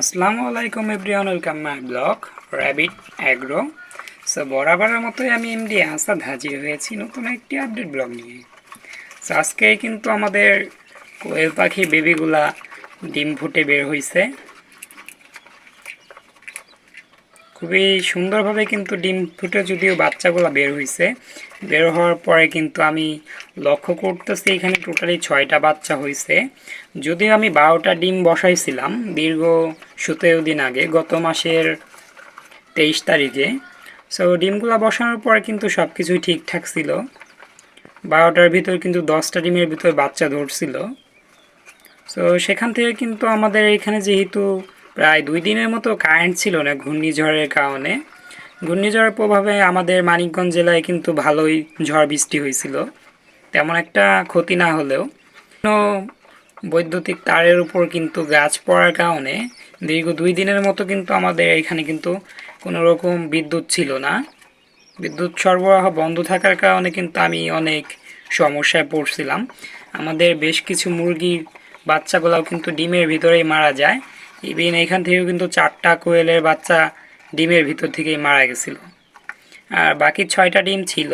আসসালামু আলাইকুম everyone, welcome my blog Rabbit Agro so বরাবরের মতোই আমি এমডি আসাদ হাজির হয়েছি নতুন একটি আপডেট ব্লগ নিয়ে। সো আজকে কিন্তু আমাদের কোয়েল পাখি বেবিগুলা ডিম ফুটে বের হয়েছে খুবই সুন্দরভাবে কিন্তু ডিম ফুটে যদিও বাচ্চাগুলো বের হয়েছে বের হওয়ার পরে কিন্তু আমি লক্ষ্য করতেছি এখানে টোটালি ছয়টা বাচ্চা হয়েছে যদিও আমি বারোটা ডিম বসাইছিলাম দীর্ঘ সতেরো দিন আগে, গত মাসের তেইশ তারিখে। সো ডিমগুলো বসানোর পরে কিন্তু সব কিছুই ঠিকঠাক ছিল। বারোটার ভিতর কিন্তু দশটা ডিমের ভিতর বাচ্চা ধরছিল। সো সেখান থেকে কিন্তু আমাদের এখানে যেহেতু প্রায় দুই দিনের মতো কারেন্ট ছিল না, ঘূর্ণিঝড়ের কারণে ঘূর্ণিঝড়ের প্রভাবে আমাদের মানিকগঞ্জ জেলায় কিন্তু ভালোই ঝড় বৃষ্টি হয়েছিল। তেমন একটা ক্ষতি না হলেও বৈদ্যুতিক তারের উপর কিন্তু গাছ পড়ার কারণে দীর্ঘ দুই দিনের মতো কিন্তু আমাদের এখানে কিন্তু কোনো রকম বিদ্যুৎ ছিল না। বিদ্যুৎ সরবরাহ বন্ধ থাকার কারণে কিন্তু আমি অনেক সমস্যায় পড়ছিলাম। আমাদের বেশ কিছু মুরগির বাচ্চাগুলোও কিন্তু ডিমের ভিতরেই মারা যায়। ইভিন এখান থেকেও কিন্তু চারটা কোয়েলের বাচ্চা ডিমের ভিতর থেকেই মারা গেছিল। আর বাকি ছয়টা ডিম ছিল।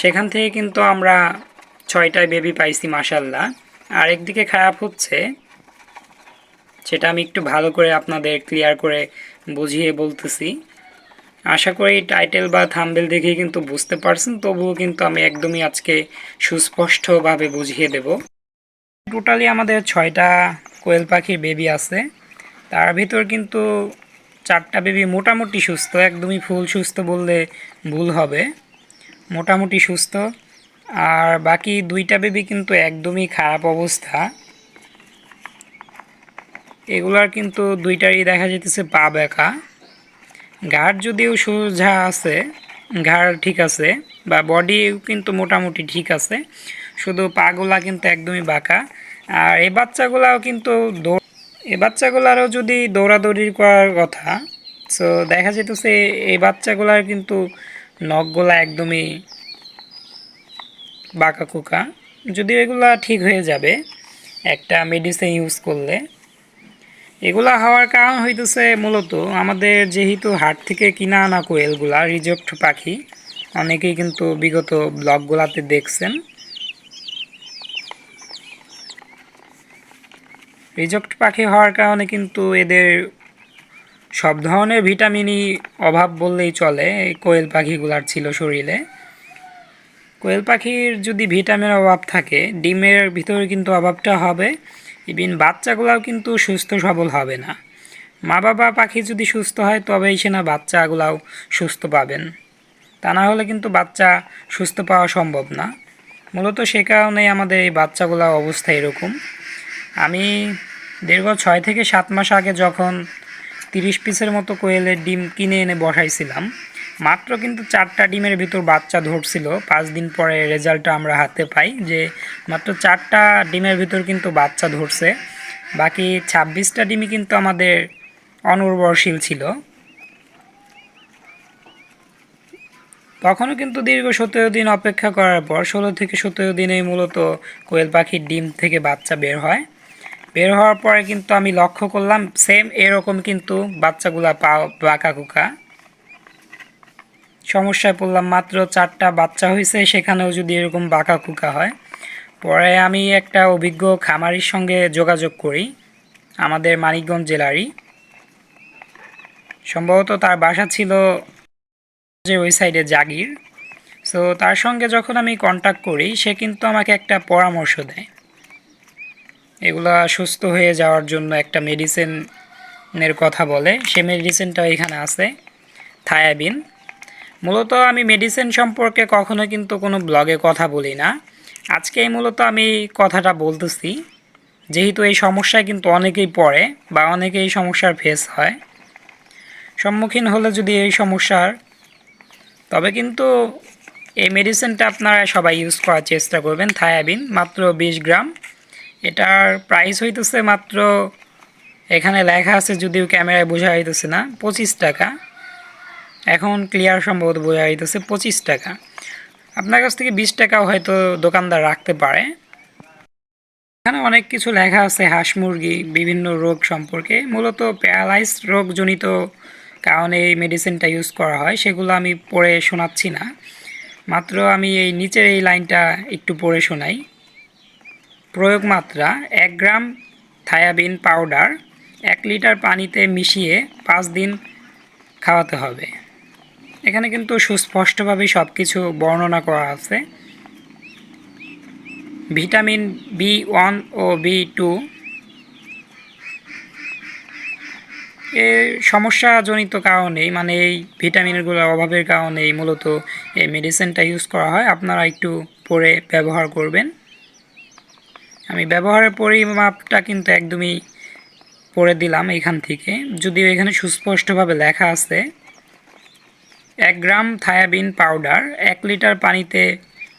সেখান থেকে কিন্তু আমরা ছয়টায় বেবি পাইছি মাসাল্লাহ আর একদিকে খারাপ হচ্ছে, সেটা আমি একটু ভালো করে আপনাদের ক্লিয়ার করে বুঝিয়ে বলতেছি। আশা করি টাইটেল বা থাম্বেল দেখে কিন্তু বুঝতে পারছেন, তবুও কিন্তু আমি একদমই আজকে সুস্পষ্টভাবে বুঝিয়ে দেব। টোটালি আমাদের ছয়টা কোয়েল পাখির বেবি আছে। তার ভিতর কিন্তু চারটা বেবি মোটামুটি সুস্থ, একদমই ফুল সুস্থ বললে ভুল হবে। মোটামুটি সুস্থ। আর বাকি দুইটা বেবি কিন্তু একদমই খারাপ অবস্থা। এগুলার কিন্তু দুইটারই দেখা যেতেছে পা বেঁকা ঘাড় যদিও সোজা আছে, ঘাড় ঠিক আছে, বা বডি কিন্তু মোটামুটি ঠিক আছে। শুধু পাগুলা কিন্তু একদমই বাঁকা। আর এই বাচ্চাগুলাও কিন্তু এই বাচ্চাগুলারও যদি দৌড়াদৌড়ি করার কথা সো দেখা যেতেছে এই বাচ্চাগুলার কিন্তু নখগুলা একদমই বাঁকা কুকা যদিও এগুলা ঠিক হয়ে যাবে, একটা মেডিসিন ইউজ করলে। এগুলা হওয়ার কারণ হইতেছে মূলত আমাদের যেহেতু হাট থেকে কিনা আনা কোয়েলগুলা, রিজেক্ট পাখি, অনেকেই কিন্তু বিগত ব্লগগুলাতে দেখছেন। রিজেক্ট পাখি হওয়ার কারণে কিন্তু এদের সব ধরনের ভিটামিনই অভাব বললেই চলে, এই কোয়েল পাখিগুলার ছিল শরীরে। কোয়েল পাখির যদি ভিটামিনের অভাব থাকে, ডিমের ভিতরে কিন্তু অভাবটা হবে, ইভিন বাচ্চাগুলাও কিন্তু সুস্থ সবল হবে না। মা বাবা পাখি যদি সুস্থ হয়, তবেই সে না বাচ্চাগুলাও সুস্থ পাবেন। তা না হলে কিন্তু বাচ্চা সুস্থ পাওয়া সম্ভব না। মূলত সে কারণেই আমাদের এই বাচ্চাগুলোর অবস্থা এরকম। আমি দীর্ঘ ছয় থেকে সাত মাস আগে যখন তিরিশ পিসের মতো কোয়েলের ডিম কিনে এনে বসাইছিলাম, মাত্র কিন্তু চারটা ডিমের ভিতর বাচ্চা ধরছিল। পাঁচ দিন পরে রেজাল্টটা আমরা হাতে পাই যে মাত্র চারটা ডিমের ভিতর কিন্তু বাচ্চা ধরছে। বাকি ছাব্বিশটা ডিমই কিন্তু আমাদের অনুর্বরশীল ছিল। তখনও কিন্তু দীর্ঘ সতেরো দিন অপেক্ষা করার পর ষোলো থেকে সতেরো দিনেই মূলত কোয়েল পাখির ডিম থেকে বাচ্চা বের হয়। বের হওয়ার পরে কিন্তু আমি লক্ষ্য করলাম সেম এরকম কিন্তু বাচ্চাগুলা বাঁকা কুকা সমস্যায় পড়লাম, মাত্র চারটা বাচ্চা হয়েছে, সেখানেও যদি এরকম বাঁকা কুকা হয়। পরে আমি একটা অভিজ্ঞ খামারির সঙ্গে যোগাযোগ করি, আমাদের মানিকগঞ্জ জেলারই। সম্ভবত তার বাসা ছিল যে ওই সাইডে জাগির। সো তার সঙ্গে যখন আমি কন্ট্যাক্ট করি, সে কিন্তু আমাকে একটা পরামর্শ দেয়। এগুলা সুস্থ হয়ে যাওয়ার জন্য একটা মেডিসিনের কথা বলে। সে মেডিসিনটা এখানে আছে থায়াবিন মূলত আমি মেডিসিন সম্পর্কে কখনো কিন্তু কোনো ব্লগে কথা বলি না। আজকে মূলত আমি কথাটা বলতেছি। যেহেতু এই সমস্যায় কিন্তু অনেকেই পড়ে বা অনেকেই সমস্যার ফেস হয়। সম্মুখীন হলে যদি এই সমস্যার, তবে কিন্তু এই মেডিসিনটা আপনারা সবাই ইউজ করার চেষ্টা করবেন থায়াবিন মাত্র বিশ গ্রাম। এটার প্রাইস হইতেছে মাত্র, এখানে লেখা আছে যদিও ক্যামেরায় বোঝা হইতেছে না, পঁচিশ টাকা। এখন ক্লিয়ার সম্ভবত বোঝা হইতেছে পঁচিশ টাকা। আপনার কাছ থেকে বিশ টাকাও হয়তো দোকানদার রাখতে পারে। এখানে অনেক কিছু লেখা আছে, হাঁস মুরগি, বিভিন্ন রোগ সম্পর্কে। মূলত প্যারালাইজ রোগজনিত কারণে এই মেডিসিনটা ইউজ করা হয়, সেগুলো আমি পড়ে শোনাচ্ছি না। মাত্র আমি এই নিচের এই লাইনটা একটু পড়ে শোনাই। প্রয়োগ মাত্রা এক গ্রাম থায়াবিন পাউডার এক লিটার পানিতে মিশিয়ে পাঁচ দিন খাওয়াতে হবে। এখানে কিন্তু সুস্পষ্টভাবে সব কিছু বর্ণনা করা আছে। ভিটামিন বি ওয়ান ও বি টু এর সমস্যাজনিত কারণেই মানে এই ভিটামিনগুলোর অভাবের কারণেই মূলত এই মেডিসিনটা ইউজ করা হয়। আপনারা একটু পরে ব্যবহার করবেন। আমি ব্যবহারের পরিমাপটা কিন্তু একদমই পড়ে দিলাম এখান থেকে। যদিও এখানে সুস্পষ্টভাবে লেখা আছে, এক গ্রাম থায়াবিন পাউডার এক লিটার পানিতে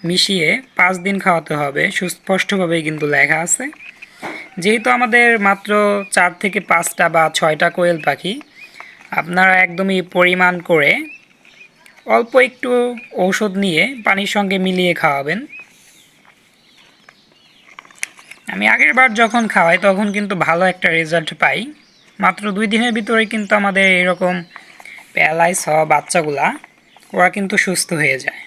মিশিয়ে পাঁচ দিন খাওয়াতে হবে, সুস্পষ্টভাবেই কিন্তু লেখা আছে। যেহেতু আমাদের মাত্র চার থেকে পাঁচটা বা ছয়টা কোয়েল পাখি, আপনারা একদমই পরিমাণ করে অল্প একটু ঔষধ নিয়ে পানির সঙ্গে মিলিয়ে খাওয়াবেন। আমি আগের বার যখন খাওয়াই, তখন কিন্তু ভালো একটা রেজাল্ট পাই। মাত্র দুই দিনের ভিতরে কিন্তু আমাদের এরকম প্যারালাইজ হওয়া বাচ্চাগুলা, ওরা কিন্তু সুস্থ হয়ে যায়।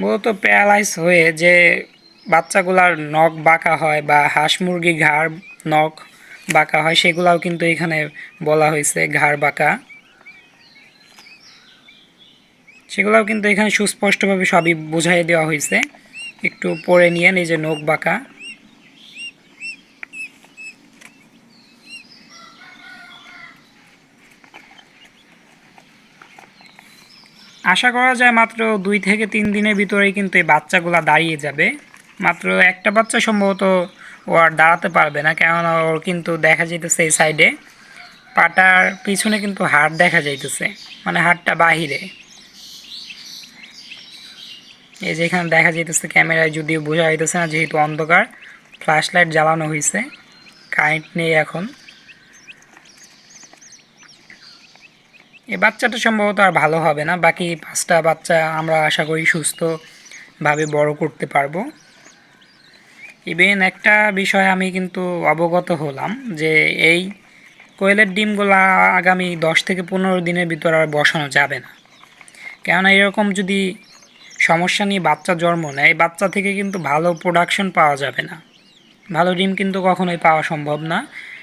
মূলত প্যারালাইজ হয়ে যে বাচ্চাগুলার নখ বাঁকা হয় বা হাঁস মুরগি ঘাড়, নখ বাঁকা হয়, সেগুলাও কিন্তু এখানে বলা হয়েছে ঘাড় বাঁকা। সেগুলোও কিন্তু এখানে সুস্পষ্টভাবে সবই বোঝাই দেওয়া হয়েছে। একটু পরে নিয়ে এই যে নখ বাঁকা। আশা করা যায় মাত্র দুই থেকে তিন দিনের ভিতরেই কিন্তু এই বাচ্চাগুলো দাঁড়িয়ে যাবে। মাত্র একটা বাচ্চা সম্ভবত ও আর দাঁড়াতে পারবে না, কেননা ওর কিন্তু দেখা যাইতেছে এই সাইডে পাটার পিছনে কিন্তু হাড় দেখা যাইতেছে মানে হাড়টা বাহিরে। এই যে এখানে দেখা যাইতেছে ক্যামেরায় যদিও বোঝা যাইতেছে না, যেহেতু অন্ধকার ফ্ল্যাশ লাইট জ্বালানো হয়েছে কারেন্ট নেই এখন। এই বাচ্চাটা সম্ভবত আর ভালো হবে না, বাকি পাঁচটা বাচ্চা আমরা আশা করি সুস্থভাবে বড় করতে পারব। ইভেন একটা বিষয় আমি কিন্তু অবগত হলাম, যে এই কোয়েলের ডিমগুলা আগামী দশ থেকে পনেরো দিনের ভিতর আর বসানো যাবে না। কেননা এরকম যদি সমস্যা নিয়ে বাচ্চা জন্ম নেয় বাচ্চা থেকে কিন্তু ভালো প্রোডাকশন পাওয়া যাবে না। ভালো ডিম কিন্তু কখনোই পাওয়া সম্ভব না।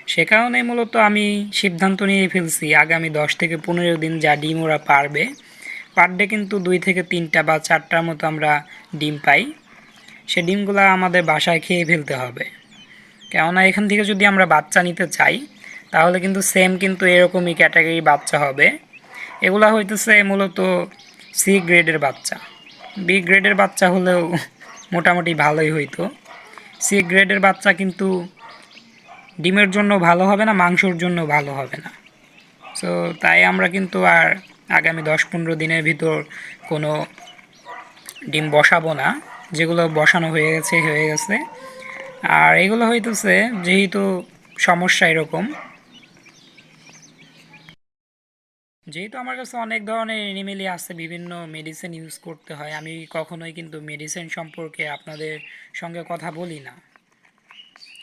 সে কারণে মূলত আমি সিদ্ধান্ত নিয়ে ফেলছি, আগামী দশ থেকে পনেরো দিন যা ডিম ওরা পারবে পার ডে কিন্তু দুই থেকে তিনটা বা চারটার মতো আমরা ডিম পাই। সে ডিমগুলো আমাদের বাসায় খেয়ে ফেলতে হবে। কেননা এখান থেকে যদি আমরা বাচ্চা নিতে চাই, তাহলে কিন্তু সেম কিন্তু এরকমই ক্যাটাগরি বাচ্চা হবে। এগুলা হইতেছে মূলত সি গ্রেডের বাচ্চা। বি গ্রেডের বাচ্চা হলেও মোটামুটি ভালোই হইতো। সি গ্রেডের বাচ্চা কিন্তু ডিমের জন্য ভালো হবে না, মাংসর জন্য ভালো হবে না। সো তাই আমরা কিন্তু আর আগামী দশ পনেরো দিনের ভিতর কোনো ডিম বসাবো না। যেগুলো বসানো হয়ে গেছে হয়ে গেছে। আর এগুলো হইতেছে, যেহেতু সমস্যা এরকম যেহেতু আমার কাছে অনেক ধরনের এনিমেলি আছে, বিভিন্ন মেডিসিন ইউজ করতে হয়, আমি কখনোই কিন্তু মেডিসিন সম্পর্কে আপনাদের সঙ্গে কথা বলি না।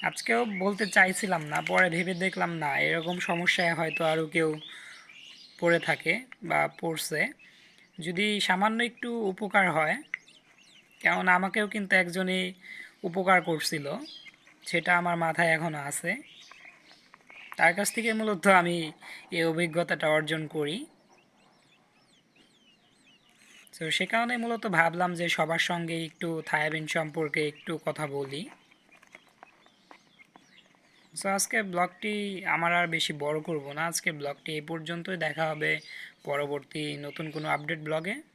আজকেও বলতে চাইছিলাম না, পরে ভেবে দেখলাম না, এরকম সমস্যায় হয়তো আরও কেউ পড়ে থাকে বা পড়ছে। যদি সামান্য একটু উপকার হয় কেমন আমাকেও কিন্তু একজনই উপকার করছিল, সেটা আমার মাথায় এখনও আছে। তার কাছ থেকে মূলত আমি এই অভিজ্ঞতাটা অর্জন করি। তো সে কারণে মূলত ভাবলাম যে সবার সঙ্গে একটু থায়াবিন সম্পর্কে একটু কথা বলি। সো আজকে ব্লগটি আমার আর বেশি বড় করব না। আজকে ব্লগটি এই পর্যন্তই। দেখা হবে পরবর্তী নতুন কোনো আপডেট ব্লগে।